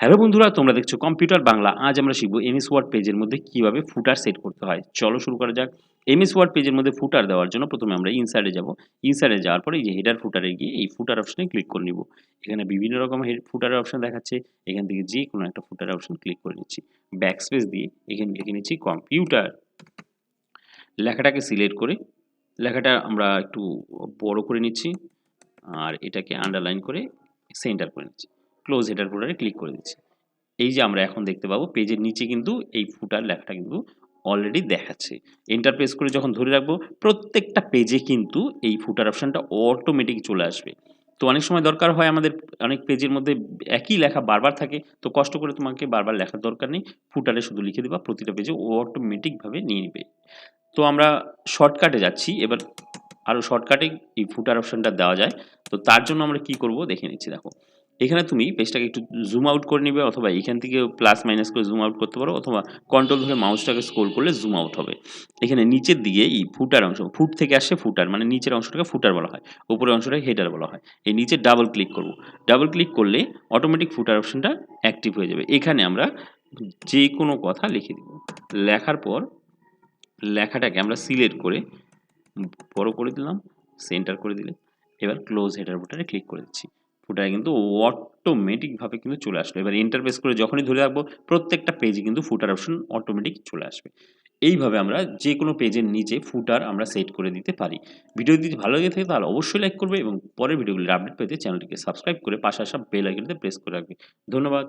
Hello বন্ধুরা, তোমরা দেখছ কম্পিউটার বাংলা আজ আমরা শিখব এমএস ওয়ার্ড পেজের মধ্যে কীভাবে ফুটার সেট করতে হয়। চলো শুরু করা যাক। এমএস ওয়ার্ড পেজের মধ্যে ফুটার দেওয়ার জন্য প্রথমে আমরা ইনসাইডে যাব। ইনসাইডে যাওয়ার পরে এই যে হেডার ফুটারে গিয়ে এই ফুটার অপশনে ক্লিক করে নিব। এখানে বিভিন্ন রকম ফুটারের অপশন দেখাচ্ছে। এখান থেকে যে কোনো একটা ফুটারের অপশন ক্লিক করে নিচ্ছি। ব্যাক স্পেস দিয়ে এখানে লিখে নিচ্ছি কম্পিউটার লেখাটাকে সিলেক্ট করে লেখাটা আমরা একটু বড় করে নিচ্ছি। আর এটাকে আন্ডারলাইন করে সেন্টার করে নিচ্ছি। ক্লোজ হেডার ফুটারে ক্লিক করে দিচ্ছি। এই যে আমরা এখন দেখতে পাবো পেজের নিচে কিন্তু এই ফুটার লেখাটা কিন্তু অলরেডি দেখাচ্ছে। এন্টার প্রেস করে যখন ধরে রাখব, প্রত্যেকটা পেজে কিন্তু এই ফুটার অপশানটা অটোমেটিক চলে আসবে। তো অনেক সময় দরকার হয় আমাদের অনেক পেজের মধ্যে একই লেখা বারবার থাকে, তো কষ্ট করে তোমাকে বারবার লেখার দরকার নেই। ফুটারে শুধু লিখে দেবা, প্রতিটা পেজে অটোমেটিকভাবে নিয়ে নেবে। তো আমরা শর্টকাটে যাচ্ছি, এবার আরও শর্টকাটে এই ফুটার অপশানটা দেওয়া যায়। তো তার জন্য আমরা কি করব, দেখে নিচ্ছি, দেখো। এখানে তুমি পেজটাকে একটু জুম আউট করে নিবে অথবা এখান থেকে প্লাস মাইনাস করে জুম আউট করতে পারো অথবা কন্ট্রোল ধরে মাউসটাকে স্ক্রোল করলে জুম আউট হবে। এখানে নিচের দিকে এই ফুটার অংশ ফুট থেকে আসে ফুটার মানে নিচের অংশটাকে ফুটার বলা হয়, উপরের অংশটাকে হেডার বলা হয়। এই নিচে ডাবল ক্লিক করব। ডাবল ক্লিক করলে অটোমেটিক ফুটার অপশনটা অ্যাক্টিভ হয়ে যাবে। এখানে আমরা যে কোনো কথা লিখে দিব। লেখার পর লেখাটাকে আমরা সিলেক্ট করে বড় করে দিলাম সেন্টার করে দিলে, এবার ক্লোজ হেডার বুটারে ক্লিক করে দিচ্ছি। ফুটারে কিন্তু অটোমেটিকভাবে কিন্তু চলে আসলো। এবার ইন্টারফেস করে যখনই ধরে রাখব, প্রত্যেকটা পেজে কিন্তু ফুটার অপশন অটোমেটিক চলে আসবে। এইভাবে আমরা যে কোনো পেজের নিচে ফুটার আমরা সেট করে দিতে পারি। ভিডিও যদি ভালো লেগে থাকে তাহলে অবশ্যই লাইক করবে এবং পরের ভিডিওগুলির আপডেট পেতে চ্যানেলটিকে সাবস্ক্রাইব করে পাশে আসা বেল আইকনতে প্রেস করে রাখবে। ধন্যবাদ।